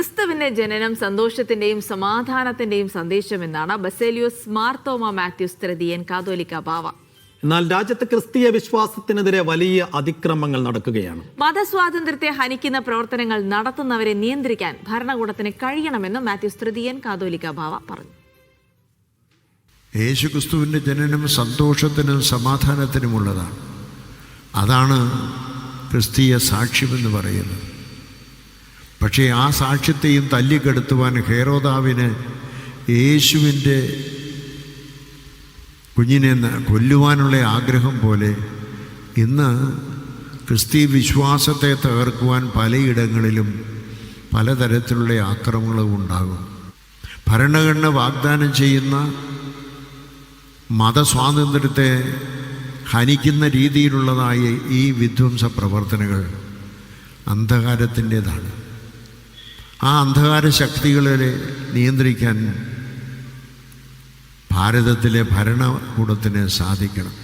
ക്രിസ്തുവിന്റെ ജനനം സന്തോഷത്തിന്റെയും സമാധാനത്തിന്റെയും സന്ദേശമെന്നാണ് ബസേലിയോസ് മാർത്തോമ മാത്യുസ് തൃതീയൻ കാതോലിക്ക ബാവ. എന്നാൽ രാജ്യത്ത് ക്രിസ്തീയ വിശ്വാസത്തിനെതിരെ വലിയ അതിക്രമങ്ങൾ നടക്കുകയാണ്. മതസ്വാതന്ത്ര്യത്തെ ഹനിക്കുന്ന പ്രവർത്തനങ്ങൾ നടത്തുന്നവരെ നിയന്ത്രിക്കാൻ ഭരണകൂടത്തിന് കഴിയണമെന്നും മാത്യുസ് തൃതീയൻ കാതോലിക്ക ബാവ പറഞ്ഞു. യേശുക്രിസ്തുവിന്റെ ജനനം സന്തോഷത്തിനും സമാധാനത്തിനുമുള്ളതാണ്. അതാണ് ക്രിസ്തീയ സാക്ഷ്യമെന്ന് പറയുന്നത്. പക്ഷേ ആ സാക്ഷ്യത്തെയും തല്ലിക്കെടുത്തുവാൻ ഹേരോദാവിന് യേശുവിന്റെ കുഞ്ഞിനെ കൊല്ലുവാനുള്ള ആഗ്രഹം പോലെ ഇന്ന് ക്രിസ്തീയ വിശ്വാസത്തെ തകർക്കുവാൻ പലയിടങ്ങളിലും പലതരത്തിലുള്ള ആക്രമണങ്ങളും ഉണ്ടാകും. ഭരണഘടന വാഗ്ദാനം ചെയ്യുന്ന മതസ്വാതന്ത്ര്യത്തെ ഹനിക്കുന്ന രീതിയിലുള്ളതായ ഈ വിധ്വംസ പ്രവർത്തനങ്ങൾ അന്ധകാരത്തിന്റെതാണ്. ആ അന്ധകാര ശക്തികളെ നിയന്ത്രിക്കാൻ ഭാരതത്തിലെ ഭരണകൂടത്തിന് സാധിക്കണം.